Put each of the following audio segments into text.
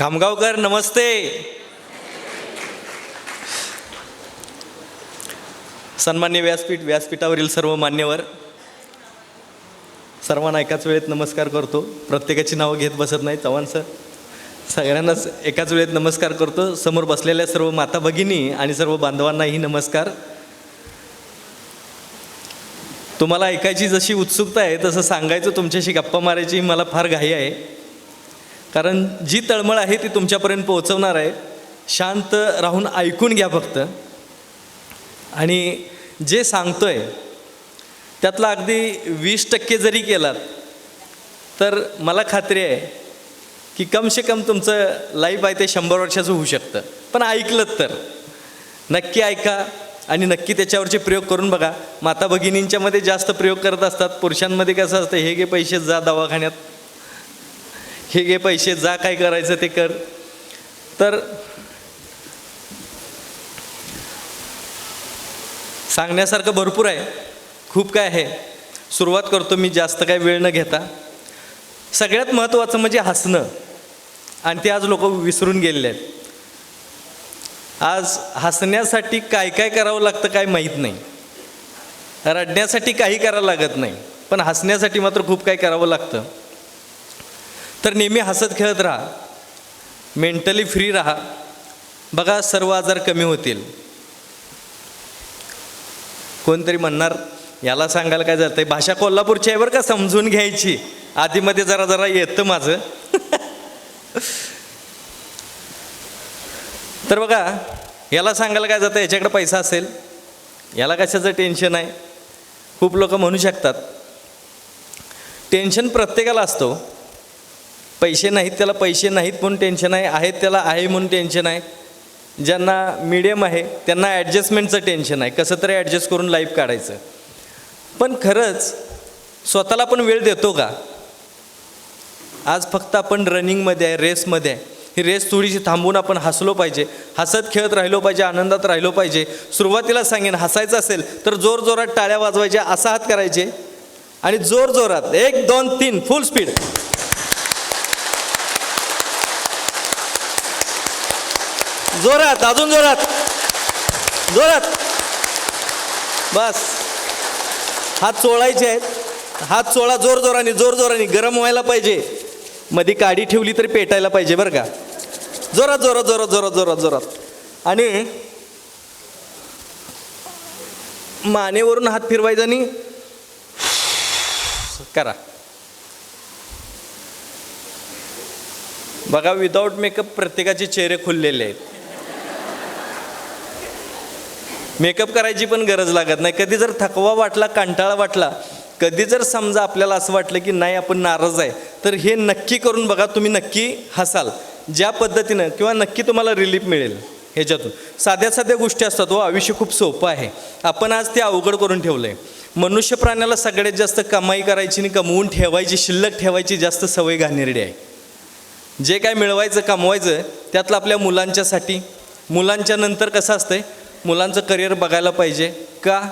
खामगावकर नमस्ते. सन्मान्य व्यासपीठ व्यासपीठावरील सर्व मान्यवर सर्वांना एकाच वेळेत नमस्कार करतो. प्रत्येकाची नावं घेत बसत नाही चव्हाण सर. सगळ्यांनाच एकाच वेळेत नमस्कार करतो. समोर बसलेल्या सर्व माता भगिनी आणि सर्व बांधवांनाही नमस्कार. तुम्हाला ऐकायची जशी उत्सुकता आहे तसं सांगायचं तुमच्याशी गप्पा मारायची मला फार घाई आहे. कारण जी तळमळ आहे ती तुमच्यापर्यंत पोहोचवणार आहे. शांत राहून ऐकून घ्या फक्त. आणि जे सांगतो आहे त्यातला अगदी वीस टक्के जरी केलात तर मला खात्री आहे की कमसे कम तुमचं लाईफ आहे ते शंभर वर्षाचं होऊ शकतं. पण ऐकलं तर. नक्की ऐका आणि नक्की त्याच्यावरचे प्रयोग करून बघा. माता भगिनींच्यामध्ये जास्त प्रयोग करत असतात. पुरुषांमध्ये कसं असतं हे घे पैसे जा दवाखान्यात. हे घे पैसे जा काय करायचं ते कर. तर सांगण्यासारखं भरपूर आहे. खूप काय आहे. सुरुवात करतो मी जास्त काय वेळ न घेता. सगळ्यात महत्त्वाचं म्हणजे हसणं. आणि ते आज लोक विसरून गेलेले आहेत. आज हसण्यासाठी काय काय करावं लागतं काय माहीत नाही. रडण्यासाठी काही करावं लागत नाही. पण हसण्यासाठी मात्र खूप काही करावं लागतं. तर नेहमी हसत खेळत राहा. मेंटली फ्री राहा. बघा सर्व आजार कमी होतील. कोणतरी म्हणणार याला सांगायला काय जातं भाषा कोल्हापूरची आहे बरं का समजून घ्यायची. आधीमध्ये जरा जरा येतं माझं. तर बघा याला सांगायला काय जातं याच्याकडे पैसा असेल. याला कशाचं टेन्शन आहे? खूप लोक म्हणू शकतात. टेन्शन प्रत्येकाला असतो. पैसे नाहीत त्याला पैसे नाहीत म्हणून टेन्शन आहे आहेत त्याला आहे म्हणून टेन्शन आहे. ज्यांना मिडियम आहे त्यांना ॲडजस्टमेंटचं टेन्शन आहे. कसं तरी ॲडजस्ट करून लाईफ काढायचं. पण खरंच स्वतःला पण वेळ देतो का? आज फक्त आपण रनिंगमध्ये आहे रेसमध्ये आहे. ही रेस थोडीशी थांबून आपण हसलो पाहिजे. हसत खेळत राहिलो पाहिजे आनंदात राहिलो पाहिजे. सुरुवातीला सांगेन हसायचं असेल तर जोर जोरात टाळ्या वाजवायच्या असा हात करायचे. आणि जोर जोरात एक दोन तीन फुल स्पीड जोरात अजून जोरात. जोरात. बस. हात चोळायचे आहेत. हात चोळा जोर जोराने जोर जोराने. गरम व्हायला पाहिजे. मध्ये काडी ठेवली तरी पेटायला पाहिजे बरं का. जोरात जोरात जोरात जोरात जोरात जोरात. आणि मानेवरून हात फिरवायचा आणि करा. बघा विदाऊट मेकअप प्रत्येकाचे चेहरे खुललेले आहेत. मेकअप करायची पण गरज लागत नाही. कधी जर थकवा वाटला कंटाळा वाटला कधी जर समजा आपल्याला असं वाटलं की नाही आपण नाराज आहे तर हे नक्की करून बघा तुम्ही नक्की हसाल. ज्या पद्धतीनं किंवा नक्की तुम्हाला रिलीफ मिळेल ह्याच्यातून. साध्या साध्या गोष्टी असतात व आयुष्य खूप सोपं आहे. आपण आज ते अवघड करून ठेवलं आहे मनुष्य प्राण्याला सगळ्यात जास्त कमाई करायची आणि कमवून ठेवायची शिल्लक ठेवायची जास्त सवय घाणेरडी आहे. जे काय मिळवायचं कमवायचं त्यातलं आपल्या मुलांच्यासाठी. मुलांच्या नंतर कसं असतंय? मुलांचं करिअर बघायला पाहिजे. का?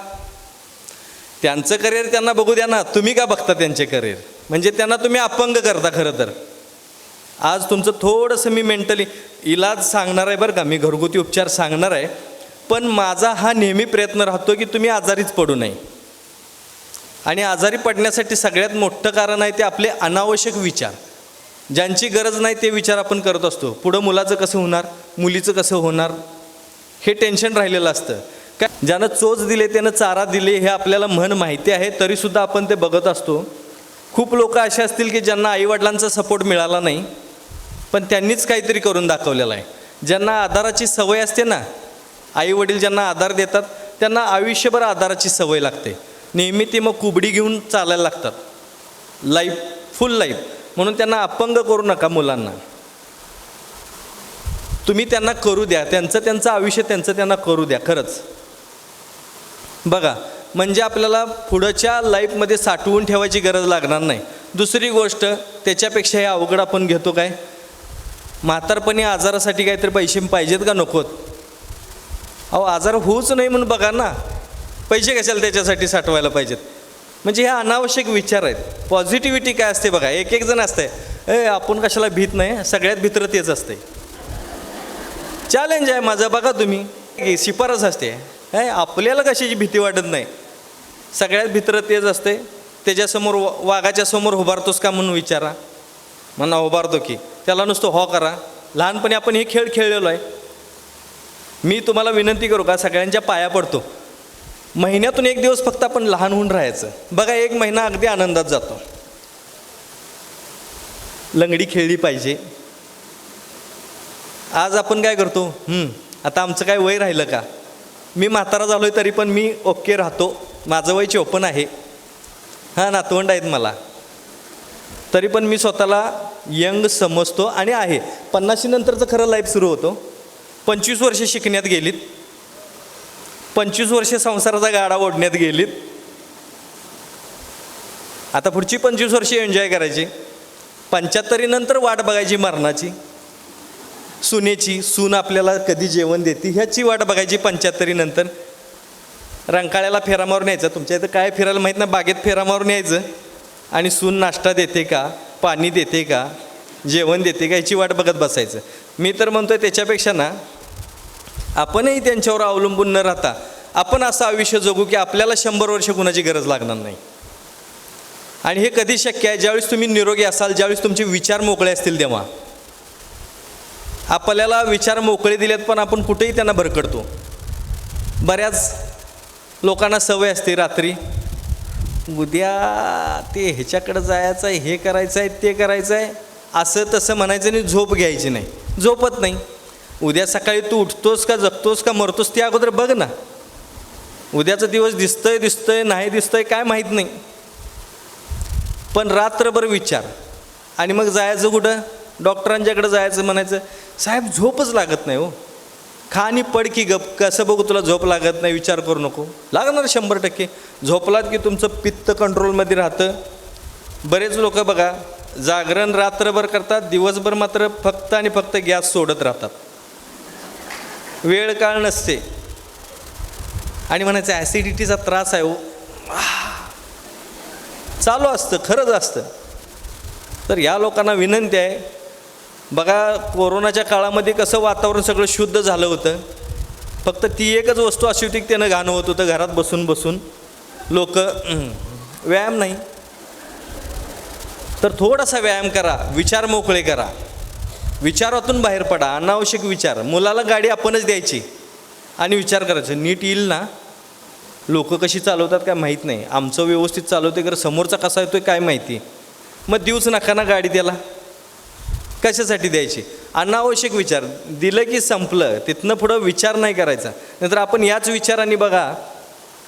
त्यांचं करिअर त्यांना बघू द्या ना. तुम्ही का बघता त्यांचे करिअर? म्हणजे त्यांना तुम्ही अपंग करता खरं तर. आज तुमचं थोडंसं मी मेंटली इलाज सांगणार आहे बरं का. मी घरगुती उपचार सांगणार आहे. पण माझा हा नेहमी प्रयत्न राहतो की तुम्ही आजारीच पडू नये. आणि आजारी पडण्यासाठी सगळ्यात मोठं कारण आहे ते आपले अनावश्यक विचार. ज्यांची गरज नाही ते विचार आपण करत असतो. पुढं मुलाचं कसं होणार? मुलीचं कसं होणार? हे टेन्शन राहिलेलं असतं. काय? ज्यानं चोच दिले त्यानं चारा दिले हे आपल्याला म्हण माहिती आहे तरीसुद्धा आपण ते बघत असतो. खूप लोक असे असतील की ज्यांना आईवडिलांचा सपोर्ट मिळाला नाही पण त्यांनीच काहीतरी करून दाखवलेलं आहे. ज्यांना आधाराची सवय असते ना आईवडील ज्यांना आधार देतात त्यांना आयुष्यभर आधाराची सवय लागते. नेहमी ते मग कुबडी घेऊन चालायला लागतात. लाईफ फुल लाईफ म्हणून त्यांना अपंग करू नका मुलांना. तुम्ही त्यांना करू द्या. त्यांचं त्यांचं आयुष्य त्यांचं त्यांना करू द्या. खरंच. बघा म्हणजे आपल्याला पुढच्या लाईफमध्ये साठवून ठेवायची गरज लागणार नाही. दुसरी गोष्ट त्याच्यापेक्षा हे अवघड आपण घेतो काय? म्हातारपणी आजारासाठी काहीतरी पैसे पाहिजेत का नकोत? अहो आजार होऊच नाही म्हणून बघा ना. पैसे कशाला त्याच्यासाठी साठवायला पाहिजेत? म्हणजे हे अनावश्यक विचार आहेत. पॉझिटिव्हिटी काय असते बघा? एक एक जण असते ए आपण कशाला भीत नाही? सगळ्यात भित्र तेच असते चॅलेंज आहे माझं बघा तुम्ही. की शिफारस असते. काय आपल्याला कशाची भीती वाटत नाही. सगळ्यात भित्र तेच असते. त्याच्यासमोर वाघाच्या समोर उभारतोस का म्हणून विचारा. म्हणा उभारतो की. त्याला नुसतं हो करा. लहानपणी आपण हे खेळ खेळलेलो आहे. मी तुम्हाला विनंती करू का सगळ्यांच्या पाया पडतो. महिन्यातून एक दिवस फक्त आपण लहान होऊन राहायचं. बघा एक महिना अगदी आनंदात जातो. लंगडी खेळली पाहिजे. आज आपण काय करतो? आता आमचं काय वय राहिलं का? मी म्हातारा झालो आहे तरी पण मी ओके राहतो. माझं वय चोपन आहे. हां नातवंड आहेत मला. तरी पण मी स्वतःला यंग समजतो आणि आहे. पन्नाशी नंतरचं खरं लाईफ सुरू होतो. पंचवीस वर्ष शिकण्यात गेलीत. पंचवीस वर्ष संसाराचा गाडा ओढण्यात गेलीत. आता पुढची पंचवीस वर्ष एन्जॉय करायची. पंच्याहत्तरीनंतर वाट बघायची मरणाची. सुनेची सून आपल्याला कधी जेवण देते? ह्याची वाट बघायची पंच्याहत्तरीनंतर रंकाळ्याला फेरा मारून यायचं तुमच्या इथं काय फिरायला माहीत नाही? बागेत फेरा मारून यायचं आणि सून नाश्ता देते का? पाणी देते का? जेवण देते का? याची वाट बघत बसायचं. मी तर म्हणतो त्याच्यापेक्षा ना आपणही त्यांच्यावर अवलंबून न राहता आपण असं आयुष्य जगू की आपल्याला शंभर वर्ष कुणाची गरज लागणार नाही. आणि हे कधी शक्य आहे? ज्यावेळेस तुम्ही निरोगी असाल ज्यावेळेस तुमचे विचार मोकळे असतील तेव्हा. आपल्याला विचार मोकळे दिलेत पण आपण कुठेही त्यांना भरकडतो बऱ्याच लोकांना सवय असते रात्री उद्या ते ह्याच्याकडं जायचं आहे हे करायचं आहे ते करायचं आहे असं तसं म्हणायचं आणि झोप घ्यायची नाही. झोपत नाही. उद्या सकाळी तू उठतोस का जगतोस का मरतोस ते अगोदर बघ ना. उद्याचा दिवस दिसतंय दिसतंय नाही दिसतंय काय माहीत नाही. पण रात्रभर विचार. आणि मग जायचं कुठं? डॉक्टरांच्याकडे जायचं म्हणायचं साहेब झोपच लागत नाही हो. खा आणि पड की गप कसं बघू तुला झोप लागत नाही विचार करू नको. लागणार शंभर टक्के. झोपलात की तुमचं पित्त कंट्रोलमध्ये राहतं. बरेच लोक बघा जागरण रात्रभर करतात दिवसभर मात्र फक्त आणि फक्त गॅस सोडत राहतात. वेळ काळ नसते. आणि म्हणायचं ॲसिडिटीचा त्रास आहे हो. चालू असतं खरंच असतं. तर या लोकांना विनंती आहे बघा कोरोनाच्या काळामध्ये कसं वातावरण सगळं शुद्ध झालं होतं. फक्त ती एकच वस्तू अशी होती की त्यानं घाणं होत होतं घरात बसून बसून. लोक व्यायाम नाही. तर थोडासा व्यायाम करा विचार मोकळे करा. विचारातून बाहेर पडा अनावश्यक विचार. मुलाला गाडी आपणच द्यायची. आणि विचार करायचं नीट येईल ना? लोक कशी चालवतात काय माहीत नाही. आमचं व्यवस्थित चालवते तर समोरचा कसा येतोय काय माहिती. मग देऊच नका ना गाडी त्याला. कशासाठी द्यायची? अनावश्यक विचार. दिलं की संपलं तिथनं पुढं विचार नाही करायचा. नंतर आपण याच विचाराने बघा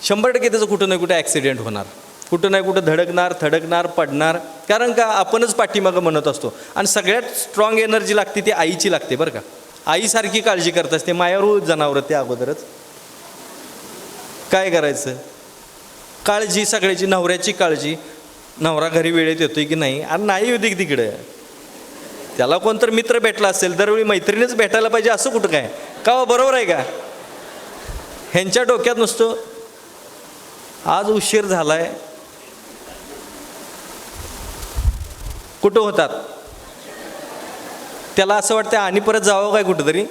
शंभर टक्के त्याचं कुठं नाही कुठं ॲक्सिडेंट होणार. कुठं नाही कुठं धडकणार थडकणार पडणार. कारण का? आपणच पाठीमागं म्हणत असतो. आणि सगळ्यात स्ट्रॉंग एनर्जी लागते ती आईची लागते बरं का. आईसारखी काळजी करत असते. मायारू जनावरं ते अगोदरच. काय करायचं? काळजी सगळ्याची नवऱ्याची काळजी. नवरा घरी वेळेत येतोय की नाही? आणि नाही येऊ दे तिकडं. त्याला कोणतर मित्र भेटला असेल दरवेळी मैत्रिणीच भेटायला पाहिजे असं कुठं काय? का हो, बरोबर आहे का? ह्यांच्या डोक्यात नुसतं आज उशीर झालाय. कुठं होतात? त्याला असं वाटतं आणि परत जावं काय कुठंतरी?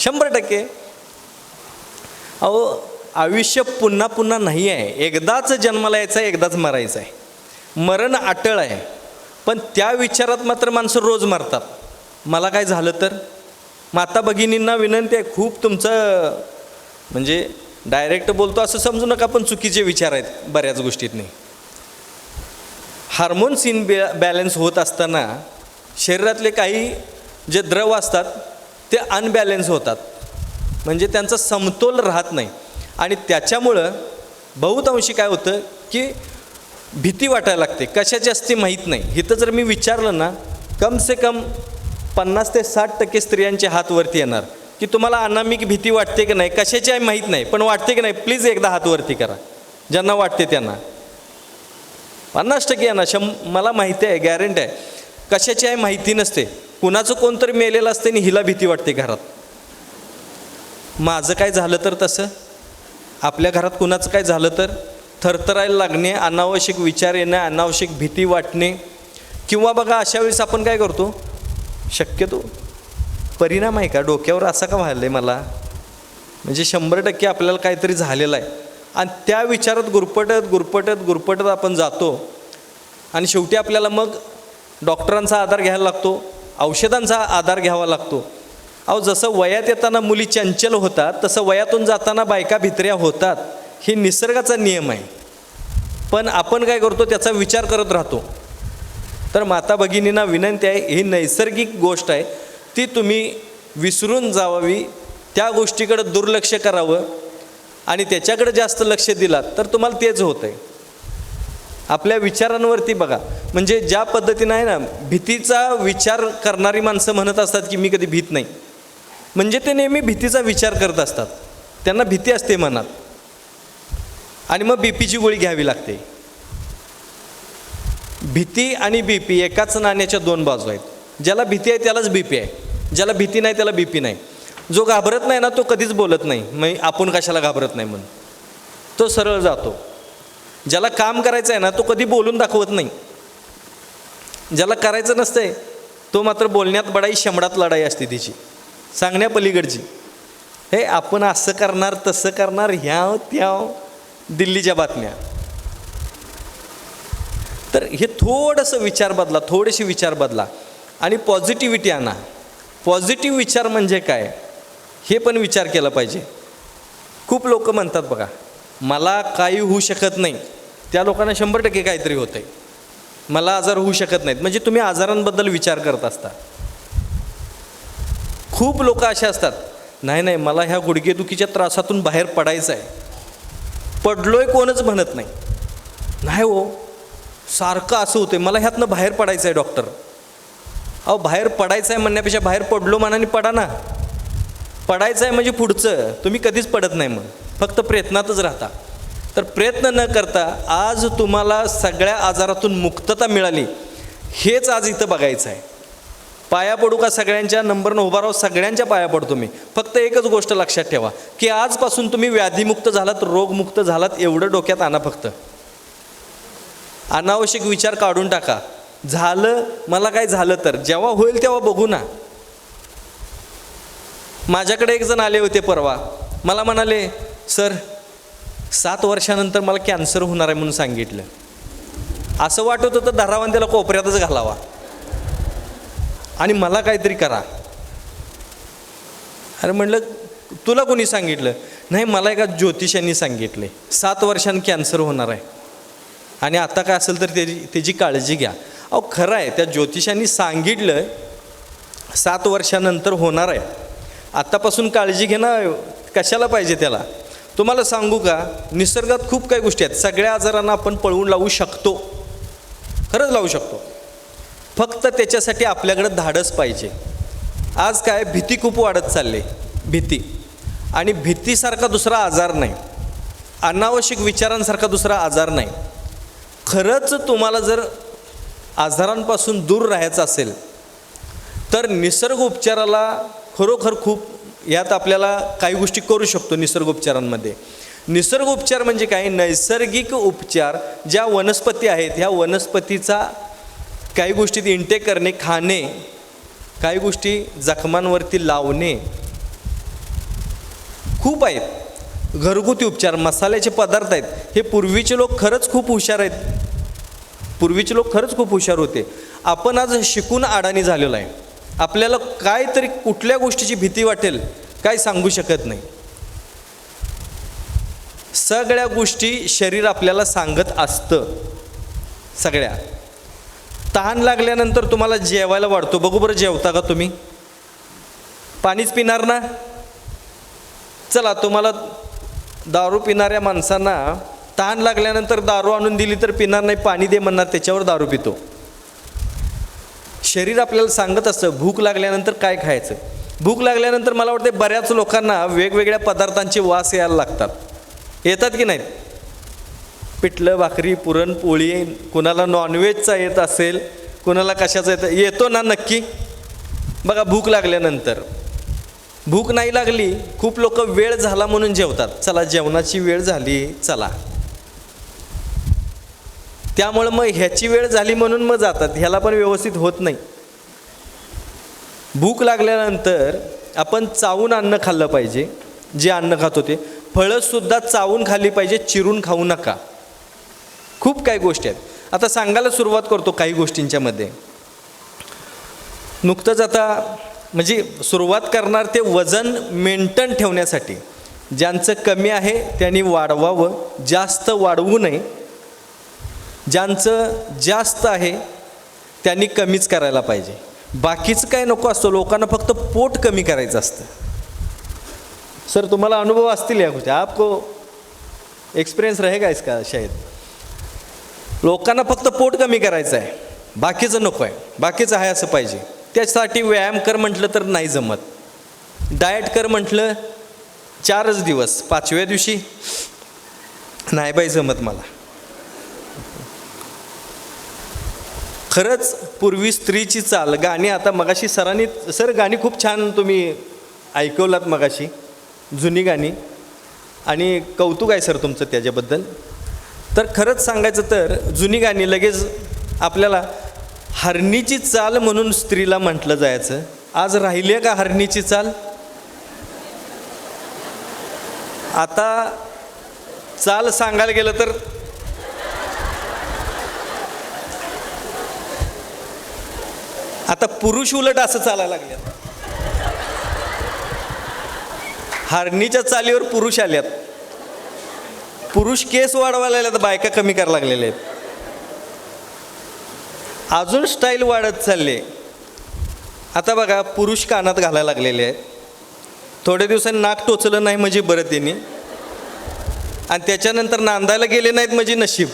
शंभर टक्के. अहो आयुष्य पुन्हा पुन्हा नाही आहे. एकदाच जन्माला यायचं आहे एकदाच मरायचं आहे मरण अटळ आहे. पण त्या विचारात मात्र माणसं रोज मरतात. मला काय झालं तर? माता भगिनींना विनंती आहे खूप तुमचं म्हणजे डायरेक्ट बोलतो असं समजू नका पण चुकीचे विचार आहेत बऱ्याच गोष्टीतनी हार्मोन्स इन बॅ बॅलन्स होत असताना शरीरातले काही जे द्रव असतात ते अनबॅलन्स होतात. म्हणजे त्यांचा समतोल राहत नाही. आणि त्याच्यामुळं बहुतांशी काय होतं की भीती वाटायला लागते. कशाची असते माहीत नाही. इथं जर मी विचारलं ना कम से कम पन्नास ते साठ टक्के स्त्रियांचे हात वरती येणार. की तुम्हाला अनामिक भीती वाटते की नाही कशाची आहे माहीत नाही. पण वाटते की नाही प्लीज एकदा हात वरती करा. ज्यांना वाटते त्यांना. पन्नास टक्के येणार. शं मला माहिती आहे गॅरंटी आहे. कशाची आहे माहिती नसते. कुणाचं कोणतरी मेलेलं असते आणि हिला भीती वाटते घरात. माझं काय झालं तर तसं? आपल्या घरात कुणाचं काय झालं तर? थरथरायला लागणे अनावश्यक विचार येणे अनावश्यक भीती वाटणे. किंवा बघा अशा वेळेस आपण काय करतो? शक्यतो परिणाम आहे का? डोक्यावर असा का व्हायला आहे मला? म्हणजे शंभर टक्के आपल्याला काहीतरी झालेलं आहे. आणि त्या विचारात गुरपटत गुरपटत गुरपटत आपण जातो. आणि शेवटी आपल्याला मग डॉक्टरांचा आधार घ्यायला लागतो. औषधांचा आधार घ्यावा लागतो. अहो जसं वयात येताना मुली चंचल होतात तसं वयातून जाताना बायका भित्र्या होतात. हे निसर्गाचा नियम आहे. पण आपण काय करतो त्याचा विचार करत राहतो. तर माता भगिनींना विनंती आहे ही नैसर्गिक गोष्ट आहे ती तुम्ही विसरून जावावी. त्या गोष्टीकडे दुर्लक्ष करावं आणि त्याच्याकडे जास्त लक्ष दिलात तर तुम्हाला तेच होतं आहे आपल्या विचारांवरती बघा. म्हणजे ज्या पद्धतीनं आहे ना भीतीचा विचार करणारी माणसं म्हणत असतात की मी कधी भीत नाही. म्हणजे ते नेहमी भीतीचा विचार करत असतात. त्यांना भीती असते मनात. आणि मग बी पीची गोळी घ्यावी लागते. भीती आणि बी पी एकाच नाण्याच्या दोन बाजू आहेत. ज्याला भीती आहे त्यालाच बी पी आहे. ज्याला भीती नाही त्याला बी पी नाही. जो घाबरत नाही ना तो कधीच बोलत नाही. मग आपण कशाला घाबरत नाही म्हणून. तो सरळ जातो. ज्याला काम करायचं आहे ना तो कधी बोलून दाखवत नाही. ज्याला करायचं नसतंय तो मात्र बोलण्यात बडाई शंभरात लढाई असते तिची. सांगण्या पलीकडची. हे आपण असं करणार तसं करणार ह्या त्या दिल्लीच्या बातम्या. तर हे थोडंसं विचार बदला थोडेसे विचार बदला आणि पॉझिटिव्हिटी आणा. पॉझिटिव्ह विचार म्हणजे काय? हे पण विचार केला पाहिजे. खूप लोक म्हणतात बघा मला काही होऊ शकत नाही. त्या लोकांना शंभर टक्के काहीतरी होतं आहे मला आजार होऊ शकत नाहीत. म्हणजे तुम्ही आजारांबद्दल विचार करत असता. खूप लोक असे असतात नाही नाही मला ह्या गुडघेदुखीच्या त्रासातून बाहेर पडायचं आहे पडलोय कोणच म्हणत नाही. नाही हो सारखं असं होतं मला ह्यातनं बाहेर पडायचं आहे डॉक्टर अहो बाहेर पडायचं आहे म्हणण्यापेक्षा बाहेर पडलो मनाने पडा ना. पडायचं आहे म्हणजे पुढचं. तुम्ही कधीच पडत नाही मग फक्त प्रयत्नातच राहता. तर प्रयत्न न करता आज तुम्हाला सगळ्या आजारातून मुक्तता मिळाली. हेच आज इथं बघायचं आहे पाया पडू का सगळ्यांच्या? नंबरनं उभा राहू सगळ्यांच्या पाया पडतो मी. फक्त एकच गोष्ट लक्षात ठेवा की आजपासून तुम्ही व्याधीमुक्त झालात रोगमुक्त झालात एवढं डोक्यात आणा फक्त. अनावश्यक विचार काढून टाका. झालं मला काय झालं तर? जेव्हा होईल तेव्हा बघू ना. माझ्याकडे एक जण आले होते परवा. मला म्हणाले सर सात वर्षानंतर मला कॅन्सर होणार आहे म्हणून सांगितलं. असं वाटत होतं धरावान त्याला कोपऱ्यातच घालावा. आणि मला काहीतरी करा. अरे म्हणलं तुला कोणी सांगितलं? नाही मला एका ज्योतिषांनी सांगितले. सात वर्षांनी कॅन्सर होणार आहे. आणि आता काय असेल तर त्याची त्याची काळजी घ्या. अहो खरं आहे त्या ज्योतिषांनी सांगितलं सात वर्षानंतर होणार आहे. आत्तापासून काळजी घेणं कशाला पाहिजे त्याला? तुम्हाला सांगू का निसर्गात खूप काही गोष्टी आहेत. सगळ्या आजारांना आपण पळवून लावू शकतो. खरंच लावू शकतो. फक्त त्याच्यासाठी आपल्याकडं धाडस पाहिजे. आज काय भीती खूप वाढत चालली भीती. आणि भीतीसारखा दुसरा आजार नाही. अनावश्यक विचारांसारखा दुसरा आजार नाही. खरंच तुम्हाला जर आजारांपासून दूर राहायचं असेल तर निसर्ग उपचाराला खरोखर खूप यात आपल्याला काही गोष्टी करू शकतो निसर्ग उपचारांमध्ये. निसर्ग उपचार म्हणजे काय? नैसर्गिक उपचार ज्या वनस्पती आहेत ह्या वनस्पतीचा काही गोष्टीत इंटेक करणे खाणे काही गोष्टी जखमांवरती लावणे. खूप आहेत. घरगुती उपचार मसाल्याचे पदार्थ आहेत. हे पूर्वीचे लोक खरंच खूप हुशार आहेत. पूर्वीचे लोक खरंच खूप हुशार होते. आपण आज शिकून अडाणी झालेलो आहे. आपल्याला काहीतरी कुठल्या गोष्टीची भीती वाटेल काय सांगू शकत नाही. सगळ्या गोष्टी शरीर आपल्याला सांगत असतं. सगळ्या. तहान लागल्यानंतर तुम्हाला जेवायला वाढतो. बघू बरं जेवता का तुम्ही? पाणीच पिणार ना? चला तुम्हाला दारू पिणाऱ्या माणसांना तहान लागल्यानंतर दारू आणून दिली तर पिणार नाही पाणी दे म्हणणार त्याच्यावर दारू पितो. शरीर आपल्याला सांगत असतं भूक लागल्यानंतर काय खायचं? भूक लागल्यानंतर मला वाटते बऱ्याच लोकांना वेगवेगळ्या पदार्थांचे वास यायला लागतात. येतात की नाहीत? पिठलं भाकरी पुरणपोळी कुणाला नॉनव्हेजचा येत असेल कुणाला कशाचा येतं येतो ना नक्की. बघा भूक लागल्यानंतर. भूक नाही लागली खूप लोक वेळ झाला म्हणून जेवतात. चला जेवणाची वेळ झाली चला. त्यामुळं मग ह्याची वेळ झाली म्हणून मग जातात. ह्याला पण व्यवस्थित होत नाही. भूक लागल्यानंतर आपण चावून अन्न खाल्लं पाहिजे. जे अन्न खात होते. फळंसुद्धा चावून खाल्ली पाहिजे चिरून खाऊ नका. खूप काही गोष्टी आहेत. आता सांगायला सुरुवात करतो काही गोष्टींच्यामध्ये नुकतंच आता म्हणजे सुरुवात करणार ते वजन मेंटेन ठेवण्यासाठी. ज्यांचं कमी आहे त्यांनी वाढवावं जास्त वाढवू नये. ज्यांचं जास्त आहे त्यांनी कमीच करायला पाहिजे. बाकीचं काय नको असतं लोकांना फक्त पोट कमी करायचं असतं. सर तुम्हाला अनुभव असतील या गोष्टी. आपको एक्सपिरियन्स रहेगा इसका शायद? लोकांना फक्त पोट कमी करायचं आहे बाकीचं नको आहे बाकीचं आहे असं पाहिजे. त्यासाठी व्यायाम कर म्हटलं तर नाही जमत. डाएट कर म्हटलं चारच दिवस. पाचव्या दिवशी नाही बाई जमत मला. खरंच पूर्वी स्त्रीची चाल गाणी आता मगाशी सरांनी सर गाणी खूप छान तुम्ही ऐकवलात मगाशी. जुनी गाणी. आणि कौतुक आहे सर तुमचं त्याच्याबद्दल. तर खरंच सांगायचं तर जुनी गाणी लगेच आपल्याला हरणीची चाल म्हणून स्त्रीला म्हटलं जायचं. आज राहिली आहे का हरणीची चाल? आता चाल सांगायला गेलं तर आता पुरुष उलट असं चालायला लागल्यात हरणीच्या चालीवर पुरुष आल्यात. पुरुष केस वाढवायला लागल्यात बायका कमी करायला लागलेल्या आहेत. अजून स्टाईल वाढत चालले. आता बघा पुरुष कानात घालायला लागलेले आहेत. थोड्या दिवसांनी नाक टोचलं नाही म्हणजे बरं त्यांनी आणि त्याच्यानंतर नांदायला गेले नाहीत म्हणजे नशीब.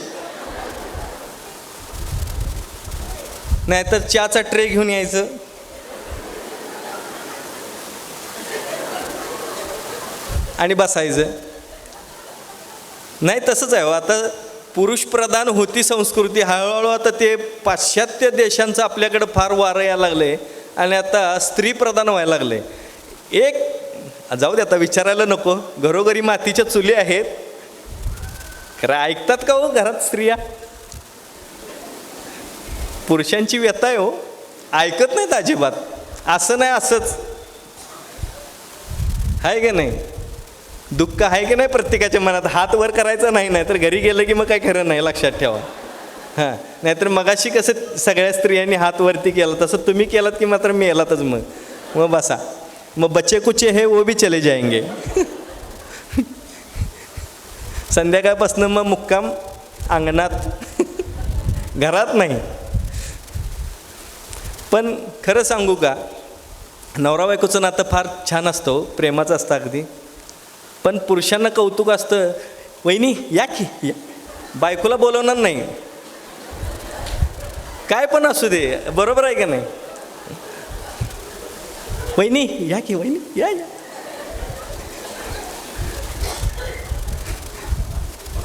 नाहीतर चहाचा ट्रे घेऊन यायचं. आणि बसायचं. नाही तसंच आहे हो. आता पुरुष प्रधान होती संस्कृती हळूहळू आता ते पाश्चात्य देशांचं आपल्याकडं फार वारं यायला लागले आणि आता स्त्री प्रधान व्हायला लागले एक जाऊ दे आता विचारायला नको. घरोघरी मातीच्या चुली आहेत. खरं ऐकतात का हो घरात स्त्रिया? पुरुषांची व्यथा आहे हो. ऐकत नाहीत अजिबात. असं नाही असंच. आहे का नाही? दुःख आहे की नाही प्रत्येकाच्या मनात? हात वर करायचा नाही नाही तर घरी गेलं की मग काय खरं नाही लक्षात ठेवा. हां नाहीतर मगाशी कसं सगळ्या स्त्रियांनी हात वरती केला तसं तुम्ही केलात की मात्र मी येलातच मग. मग बसा. मग बच्चे कुचे हे वो भी चले जायंगे. संध्याकाळपासून मग मुक्काम अंगणात. घरात नाही. पण खरं सांगू का? नवरा बायकोचं नातं फार छान असतो हो, प्रेमाचं असतं अगदी. पण पुरुषांना कौतुक असतं. वहिनी या की. या. बायकोला बोलवणार नाही. काय पण असू दे. बरोबर आहे का नाही? वहिनी या की वहिनी. या या.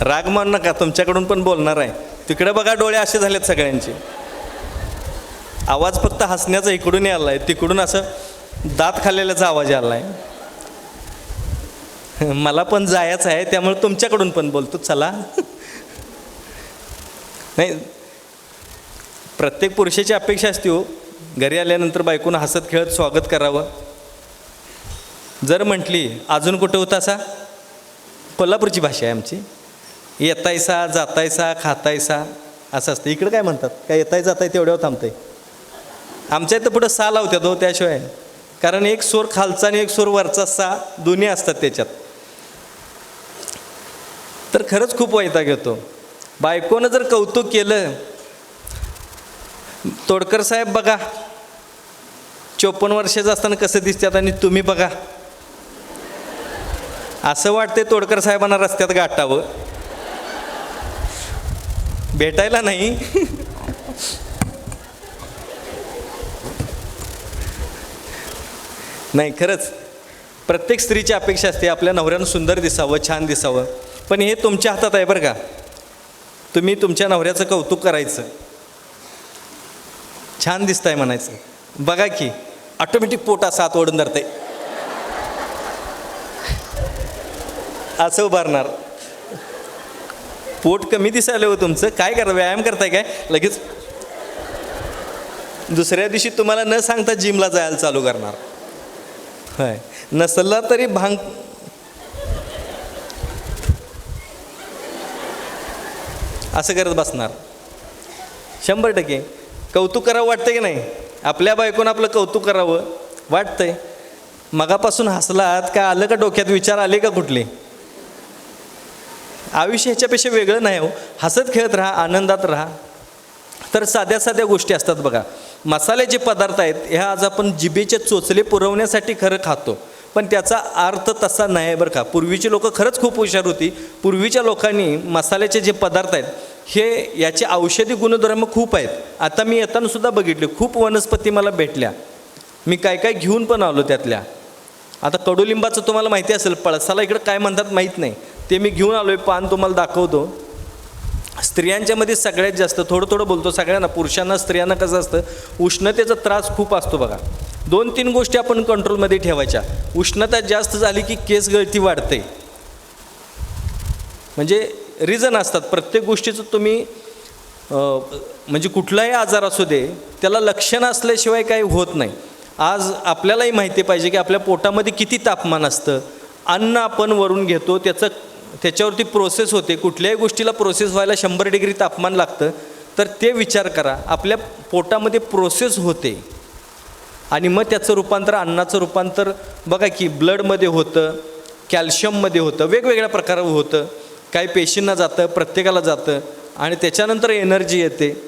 राग मान नका. तुमच्याकडून पण बोलणार आहे. तिकडे बघा डोळे असे झालेत सगळ्यांचे. आवाज फक्त हसण्याचा इकडून आला आहे तिकडून असं दात खाल्लेल्याचा आवाज आला आहे मला पण जायचं आहे त्यामुळे तुमच्याकडून पण बोलतो. चला. नाही प्रत्येक पुरुषाची अपेक्षा असते हो. घरी आल्यानंतर बायकून हसत खेळत स्वागत करावं. जर म्हटली अजून कुठं होता असा कोल्हापूरची भाषा आहे आमची. येतायसा जातायसा खातायसा असं असतं. इकडं काय म्हणतात? काय येताय जाताय तेवढ्यावर थांबतंय. आमच्या इथं पुढं सा लावतात हो त्याशिवाय. कारण एक सूर खालचा आणि एक सूर वरचा सा दोन्ही असतात त्याच्यात. तर खरंच खूप वैताग येतो. बायकोनं जर कौतुक केलं तोडकर साहेब बघा चोपन्न वर्षाचं असताना कसं दिसतात आणि तुम्ही बघा. असं वाटते तोडकर साहेबांना रस्त्यात गाठावं. भेटायला नाही. नाही खरंच. प्रत्येक स्त्रीची अपेक्षा असते आपल्या नवऱ्यानं सुंदर दिसावं छान दिसावं. पण हे तुमच्या हातात आहे बरं का. तुम्ही तुमच्या नवऱ्याचं कौतुक करायचं. छान दिसतंय म्हणायचं. बघा की ऑटोमॅटिक पोटा सात ओढून धरते असं उभारणार. पोट कमी दिसायला हो तुमचं. काय करा व्यायाम करताय काय? लगेच. दुसऱ्या दिवशी तुम्हाला न सांगता जिमला जायला चालू करणार. होय. नसला तरी भांग असं करत बसणार. शंभर टक्के. कौतुक करावं वाटतं की नाही? आपल्या बायकोनं आपलं कौतुक करावं वाटतंय. मगापासून हसलात का आलं का डोक्यात विचार आले का कुठले? आयुष्य ह्याच्यापेक्षा वेगळं नाही हो. हसत खेळत राहा आनंदात राहा. तर साध्या साध्या गोष्टी असतात बघा. मसाले जे पदार्थ आहेत ह्या आज आपण जिभेचे चोचले पुरवण्यासाठी खरं खातो. पण त्याचा अर्थ तसा नाही आहे बरं का. पूर्वीची लोकं खरंच खूप हुशार होती. पूर्वीच्या लोकांनी मसाल्याचे जे पदार्थ आहेत हे याचे औषधी गुणधर्म खूप आहेत. आता मी येतानासुद्धा बघितले खूप वनस्पती मला भेटल्या. मी काय काय घेऊन पण आलो त्यातल्या. आता कडुलिंबाचं तुम्हाला माहिती असेल पळसाला इकडं काय म्हणतात माहीत नाही. ते मी घेऊन आलो आहे पान तुम्हाला दाखवतो. स्त्रियांच्यामध्ये सगळ्यात जास्त थोडं थोडं बोलतो सगळ्यांना पुरुषांना स्त्रियांना कसं असतं उष्णतेचा त्रास खूप असतो बघा. दोन तीन गोष्टी आपण कंट्रोलमध्ये ठेवायच्या. उष्णता जास्त झाली की केस गळती वाढते. म्हणजे रिझन असतात. प्रत्येक गोष्टीचं तुम्ही म्हणजे कुठलाही आजार असू दे त्याला लक्षण असल्याशिवाय काही होत नाही. आज आपल्यालाही माहिती पाहिजे की आपल्या पोटामध्ये किती तापमान असतं. अन्न आपण वरून घेतो त्याचं त्याच्यावरती प्रोसेस होते. कुठल्याही गोष्टीला प्रोसेस व्हायला शंभर डिग्री तापमान लागतं. तर ते विचार करा. आपल्या पोटामध्ये प्रोसेस होते. आणि मग त्याचं रूपांतर अन्नाचं रूपांतर बघा की ब्लडमध्ये होतं कॅल्शियममध्ये होतं वेगवेगळ्या प्रकार होतं. काही पेशींना जातं प्रत्येकाला जातं. आणि त्याच्यानंतर एनर्जी येते.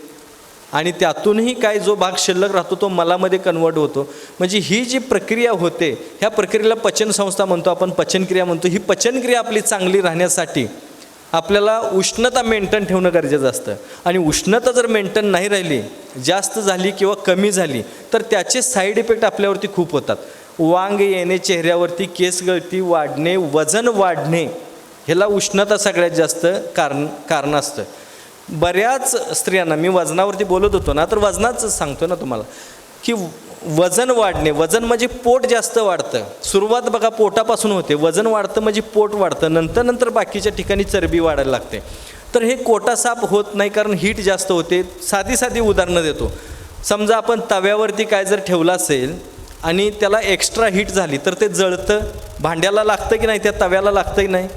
आणि त्यातूनही काय जो भाग शिल्लक राहतो तो मलामध्ये कन्वर्ट होतो. म्हणजे ही जी प्रक्रिया होते ह्या प्रक्रियेला पचनसंस्था म्हणतो आपण. पचनक्रिया म्हणतो. ही पचनक्रिया आपली चांगली राहण्यासाठी आपल्याला उष्णता मेंटेन ठेवणं गरजेचं असतं. आणि उष्णता जर मेंटेन नाही राहिली जास्त झाली किंवा कमी झाली तर त्याचे साईड इफेक्ट आपल्यावरती खूप होतात. वांग येणे चेहऱ्यावरती केस गळती वाढणे वजन वाढणे ह्याला उष्णता सगळ्यात जास्त कारण कारण असतं. बऱ्याच स्त्रियांना मी वजनावरती बोलत होतो ना तर वजनाच सांगतो ना तुम्हाला की वजन वाढणे वजन म्हणजे पोट जास्त वाढतं. सुरुवात बघा पोटापासून होते. वजन वाढतं म्हणजे पोट वाढतं. नंतर नंतर बाकीच्या ठिकाणी चरबी वाढायला लागते. तर हे कोटा साफ होत नाही कारण हीट जास्त होते. साधी साधी उदाहरणं देतो. समजा आपण तव्यावरती काय जर ठेवलं असेल आणि त्याला एक्स्ट्रा हीट झाली तर ते जळतं. भांड्याला लागतं की नाही? त्या तव्याला लागतं की नाही?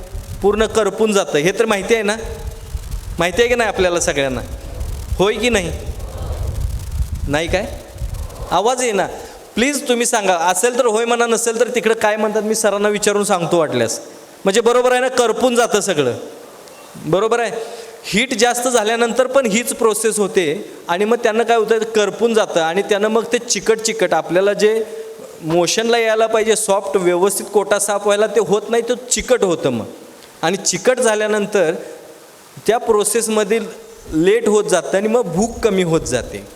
पूर्ण करपून जातं. हे तर माहिती आहे ना? माहिती आहे की नाही आपल्याला सगळ्यांना? होय की नाही? नाही काय? आवाज आहे ना प्लीज तुम्ही सांगा. असेल तर होय म्हणा नसेल तर तिकडं काय म्हणतात मी सरांना विचारून सांगतो वाटल्यास. म्हणजे बरोबर आहे ना करपून जातं सगळं. बरोबर आहे? हीट जास्त झाल्यानंतर पण हीच प्रोसेस होते. आणि मग त्यांना काय होतं? करपून जातं. आणि त्यानं मग ते चिकट चिकट आपल्याला जे मोशनला यायला पाहिजे सॉफ्ट व्यवस्थित कोटा साफ व्हायला ते होत नाही तो चिकट होतं मग. आणि चिकट झाल्यानंतर त्या प्रोसेसमधील लेट होत जातं आणि मग भूक कमी होत जाते.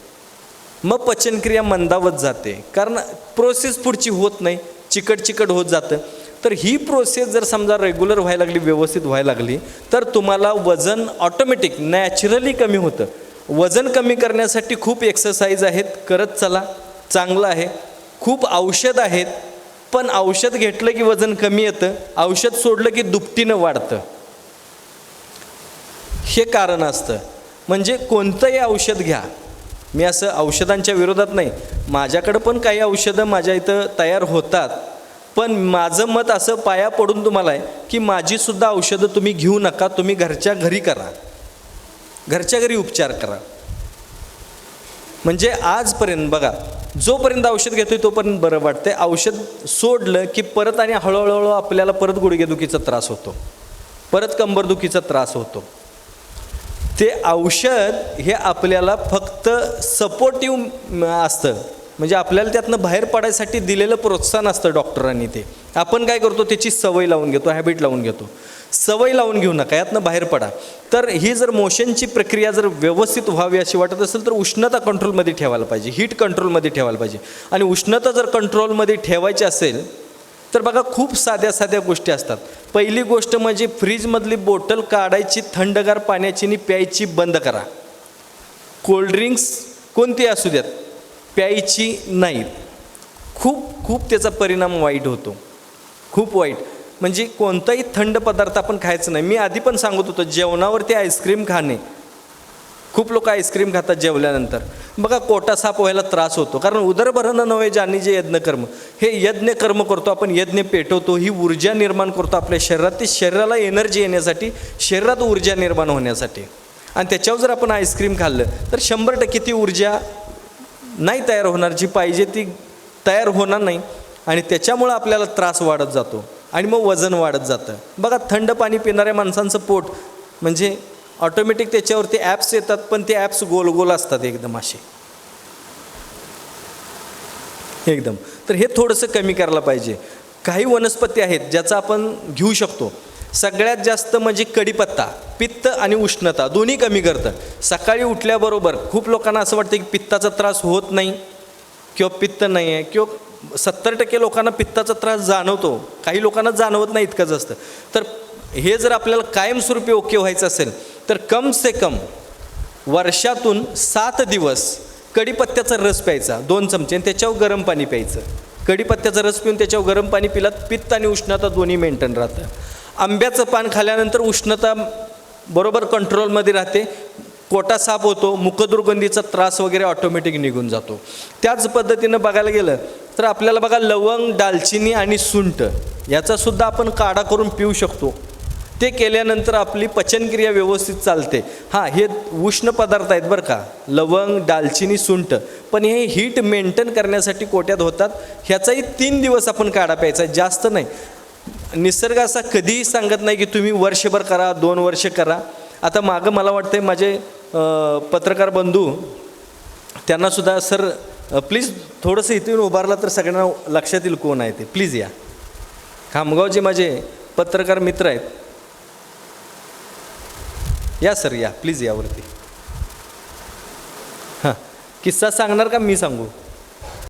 मग पचनक्रिया मंदावत जाते. कारण प्रोसेस पुढची होत नाही चिकट चिकट होत जातं. तर ही प्रोसेस जर समजा रेग्युलर व्हायला लागली व्यवस्थित व्हायला लागली तर तुम्हाला वजन ऑटोमॅटिक नॅचरली कमी होतं. वजन कमी करण्यासाठी खूप एक्सरसाइज आहेत करत चला. चांगलं आहे. खूप औषध आहेत पण औषध घेतलं की वजन कमी येतं. औषध सोडलं की दुपटीनं वाढतं. हे कारण असतं. म्हणजे कोणतंही औषध घ्या. मी असं औषधांच्या विरोधात नाही. माझ्याकडं पण काही औषधं माझ्या इथं तयार होतात. पण माझं मत असं पाया पडून तुम्हाला आहे की माझीसुद्धा औषधं तुम्ही घेऊ नका. तुम्ही घरच्या घरी करा. घरच्या घरी उपचार करा. म्हणजे आजपर्यंत बघा जोपर्यंत औषध घेतोय तोपर्यंत बरं वाटतंय. औषध सोडलं की परत आणि हळूहळू आपल्याला परत गुडघेदुखीचा त्रास होतो. परत कंबरदुखीचा त्रास होतो. ते औषध हे आपल्याला फक्त सपोर्टिव्ह असतं. म्हणजे आपल्याला त्यातनं बाहेर पडायसाठी दिलेलं प्रोत्साहन असतं डॉक्टरांनी ते. आपण काय करतो त्याची सवय लावून घेतो हॅबिट लावून घेतो. सवय लावून घेऊ नका यातनं बाहेर पडा. तर ही जर मोशनची प्रक्रिया जर व्यवस्थित व्हावी अशी वाटत असेल तर उष्णता कंट्रोलमध्ये ठेवायला पाहिजे हीट कंट्रोलमध्ये ठेवायला पाहिजे. आणि उष्णता जर कंट्रोलमध्ये ठेवायची असेल तर बघा खूप साध्या साध्या गोष्टी असतात. पहिली गोष्ट म्हणजे फ्रीजमधली बॉटल काढायची थंडगार पाण्याची आणि प्यायची बंद करा. कोल्ड्रिंक्स कोणती असू द्यात प्यायची नाहीत खूप खूप त्याचा परिणाम वाईट होतो. खूप वाईट. म्हणजे कोणताही थंड पदार्थ आपण खायचं नाही. मी आधी पण सांगत होतो जेवणावरती आईस्क्रीम खाणे. खूप लोक आईस्क्रीम खातात जेवल्यानंतर. बघा कोटा साप व्हायला त्रास होतो. कारण उदरभरणं नव्हे ज्यांनी जे यज्ञकर्म हे यज्ञ कर्म करतो आपण यज्ञ पेटवतो ही ऊर्जा निर्माण करतो आपल्या शरीरात. ती शरीराला एनर्जी येण्यासाठी शरीरात ऊर्जा निर्माण होण्यासाठी. आणि त्याच्यावर जर आपण आईस्क्रीम खाल्लं तर शंभर टक्के ती ऊर्जा नाही तयार होणार. जी पाहिजे ती तयार होणार नाही. आणि त्याच्यामुळं आपल्याला त्रास वाढत जातो. आणि मग वजन वाढत जातं. बघा थंड पाणी पिणाऱ्या माणसांचं पोट म्हणजे ऑटोमॅटिक त्याच्यावरती ॲप्स येतात पण ते ॲप्स गोल गोल असतात एकदम असे. एकदम. तर हे थोडंसं कमी करायला पाहिजे. काही वनस्पती आहेत ज्याचा आपण घेऊ शकतो. सगळ्यात जास्त म्हणजे कडीपत्ता पित्त आणि उष्णता दोन्ही कमी करतं. सकाळी उठल्याबरोबर खूप लोकांना असं वाटतं की पित्ताचा त्रास होत नाही किंवा पित्त नाही आहे किंवा सत्तर टक्के लोकांना पित्ताचा त्रास जाणवतो. काही लोकांना जाणवत नाही इतकंच असतं. तर हे जर आपल्याला कायमस्वरूपी ओके व्हायचं असेल तर कम से कम वर्षातून सात दिवस कडीपत्त्याचा रस प्यायचा दोन चमचे आणि त्याच्यावर गरम पाणी प्यायचं. कडीपत्त्याचा रस पिऊन त्याच्यावर गरम पाणी पिलात पित्त आणि उष्णता दोन्ही मेंटेन राहतं. आंब्याचं पान खाल्यानंतर उष्णता बरोबर कंट्रोलमध्ये राहते. कोटा साफ होतो मुखदुर्गंधीचा त्रास वगैरे ऑटोमॅटिक निघून जातो. त्याच पद्धतीनं बघायला गेलं तर आपल्याला बघा लवंग दालचिनी आणि सुंट याचासुद्धा आपण काढा करून पिऊ शकतो. ते केल्यानंतर आपली पचनक्रिया व्यवस्थित चालते. हां हे उष्ण पदार्थ आहेत बरं का. लवंग दालचिनी सुंट पण हे हीट मेंटेन करण्यासाठी कोट्यात होतात. ह्याचाही तीन दिवस आपण काढा प्यायचा जास्त नाही. निसर्ग असा कधीही सांगत नाही की तुम्ही वर्षभर करा दोन वर्ष करा. आता मागं मला वाटतं माझे पत्रकार बंधू त्यांनासुद्धा सर प्लीज थोडंसं इथून उभारला तर सगळ्यांना लक्षात येईल कोण आहे ते. प्लीज या. खामगावचे माझे पत्रकार मित्र आहेत. या सर या. प्लीज यावरती हां. किस्सा सांगणार का मी सांगू?